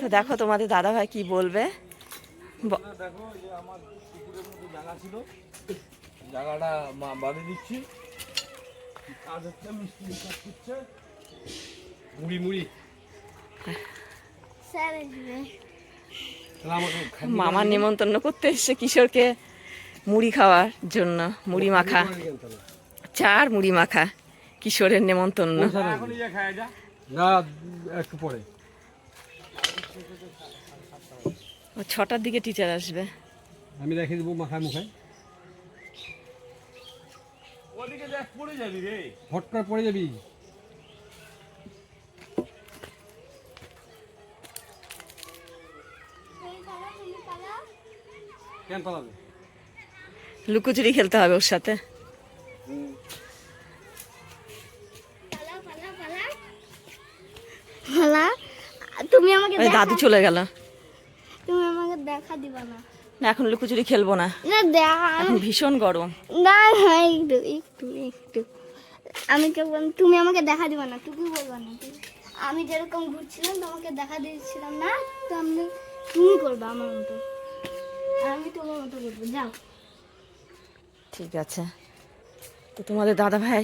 তো দেখো তোমাদের দাদা ভাই কি বলবে। দেখো যে আমার পুকুরের মধ্যে জায়গা ছিল। জায়গাটা মা- বাড়ি দিচ্ছি। কাজ হচ্ছে মিস্ত্রি কাজ করছে মুড়ি মুড়ি। স্যার আসবে তাহলে আমাকে খাইয়ে মামার নিমন্ত্রণ করতে এসছে কিশোরকে মুড়ি খাওয়ার জন্য মুড়ি মাখা। চার মুড়ি মাখা কিশোরের নেমন্তন্ন ইয়ে না একটু পরে। ও ছটার দিকে টিচার আসবে। আমি রেখে দেবো মাখায় মুখায় ওদিকে দেখ পড়ে যাবি রে। হট করে পড়ে যাবি। কেন পালাবে? লুকোচুরি খেলতে হবে ওর সাথে। আমাকে দাদু চলে গেল। তুমি আমাকে দেখা দিবা না। না এখন লুকোচুরি খেলব না। না দেখা। এখন ভীষণ গরম। না না একটু একটু একটু। আমি কেবল তুমি আমাকে দেখা দিবা না তুমি বলবা না। আমি যেরকম ঘুরছিলাম তোমাকে দেখা দিয়েছিলাম না তো আমি তুমি করবা আমার মতো। আমি তোমার মতো করব যাও। ঠিক আছে। তো তোমাদের দাদা ভাই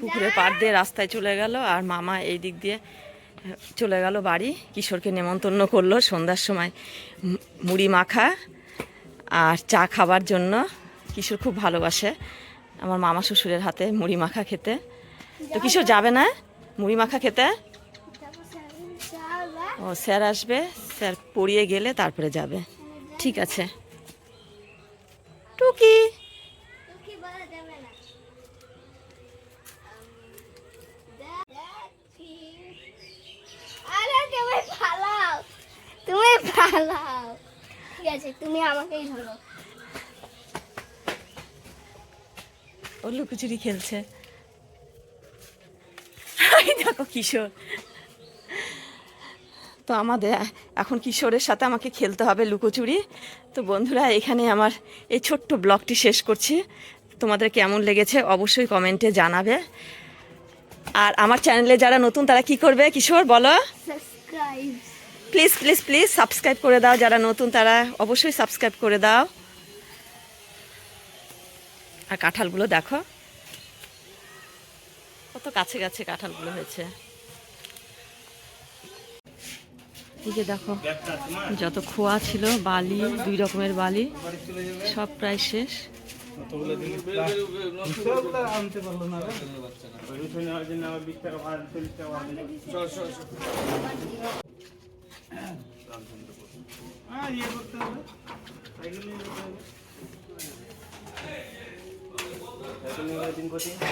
পুকুরে পাড় দিয়ে রাস্তায় চলে গেল আর মামা এই দিক দিয়ে চলে গেল বাড়ি, কিশোরকে নেমন্তন্ন করল সন্ধ্যার সময়। মুড়ি মাখা আর চা খাবার জন্য কিশোর খুব ভালোবাসে। আমার মামা শ্বশুরের হাতে মুড়ি মাখা খেতে। তো কিশোর যাবে না? মুড়ি মাখা খেতে? ও, স্যার আসবে। স্যার পড়িয়ে গেলে তারপরে যাবে। ঠিক আছে। টুকি কি বলা যাবে না আরে তুমি পালাও তুমি পালাও। ঠিক আছে তুমি আমাকেই ধরো। ও লুকোচুরি খেলছে। দেখো কিশোর। তো আমাদের এখন কিশোরের সাথে আমাকে খেলতে হবে লুকোচুরি তো বন্ধুরা এখানে আমার এই ছোট্ট ব্লগটি শেষ করছি। তোমাদের কেমন লেগেছে অবশ্যই কমেন্টে জানাবে। আর আমার চ্যানেলে যারা নতুন তারা কি করবে কিশোর বলো? Subscribe please please please subscribe করে দাও। যারা নতুন, তারা অবশ্যই সাবস্ক্রাইব করে দাও। আর কাঁঠালগুলো দেখো। কত কাছে কাছে কাঁঠালগুলো হয়েছে। দেখো, যত খোয়া ছিল, বালি, দুই রকমের বালি, সব প্রায় শেষ। পারল না